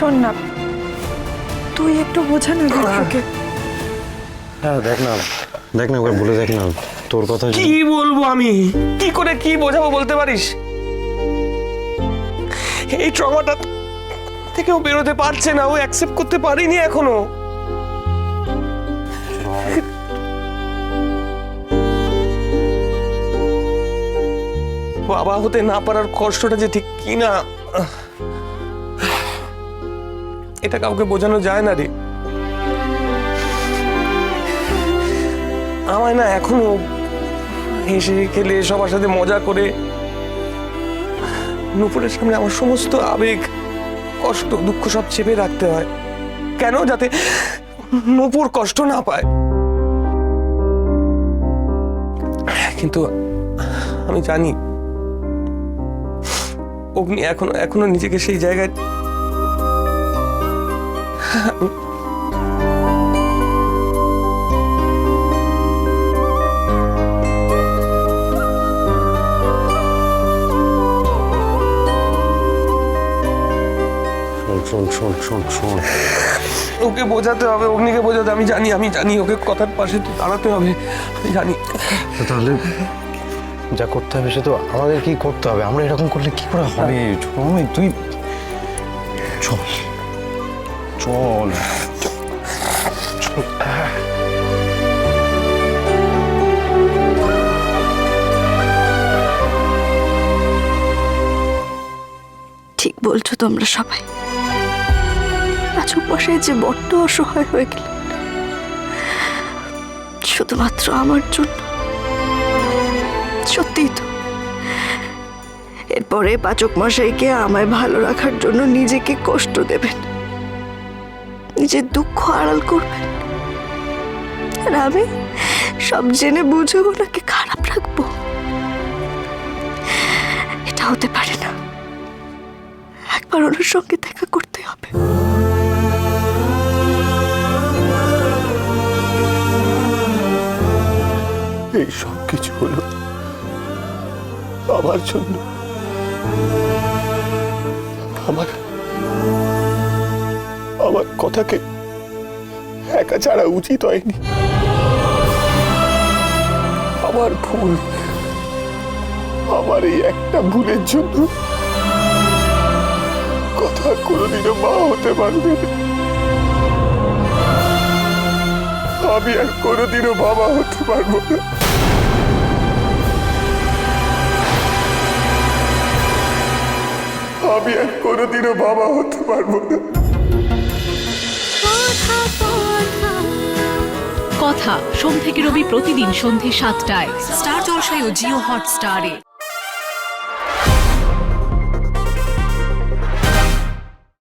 শোন না। তুই একটু বোঝা না গল্পকে হ্যাঁ দেখ না। দেখ না একবার বলে দেখ না। তোর কথা কি বলব আমি? কি করে কি বোঝাবো বলতে পারিস? এই ট্রমাটা থেকেও বেরোতে পারছে না। ও অ্যাকসেপ্ট করতে পারিনি এখনও। বাবা হতে না পারার কষ্টটা যে ঠিক কি না এটা কাউকে বোঝানো যায় না রে। আমায় না এখনও হেসে খেলে, সবার সাথে মজা করে, নুপুরের সামনে আমার সমস্ত আবেগ, কষ্ট, দুঃখ সব চেপে রাখতে হয়। কেন? যাতে নুপুর কষ্ট না পায়। কিন্তু আমি জানি, অগ্নি এখনও এখনও নিজেকে সেই জায়গায় শোন শোন শোন শোন ওকে বোঝাতে হবে অগ্নিকে বোঝাতে আমি জানি আমি জানি ওকে কথার পাশে তো দাঁড়াতে হবে। আমি জানি। তাহলে যা করতে হবে সে তো আমাদের কি করতে হবে? আমরা এরকম করলে কি করে হবে? তুই চল। চল। ঠিক বলছো তোমরা সবাই। পাচক মশাই যে বড্ড অসহায় হয়ে গেলেন শুধুমাত্র আমার জন্য। সত্যিই তো। এরপরে পাচক মশাইকে আমায় ভালো রাখার জন্য নিজেকে কষ্ট দেবেন। নিজের দুঃখ আড়াল করবেন। আর আমি সব জেনে বুঝে ওনাকে খারাপ রাখব। এটা হতে পারে না। একবার ওনার সঙ্গে দেখা করতে হবে। এই সব কিছু হলো আমার জন্য। আমার আমার কথাকে একা ছাড়া উচিত হয়নি। আমার ভুল, আমার এই একটা ভুলের জন্য কথা কোনোদিনও মা হতে পারবে আমি আর কোনোদিনও বাবা হতে পারব না। আমি আর কোনোদিনও বাবা হতে পারব না। কথা। সোম থেকে রবি প্রতিদিন সন্ধে সাতটায়। স্টার জলসায় ও জিও হটস্টারে।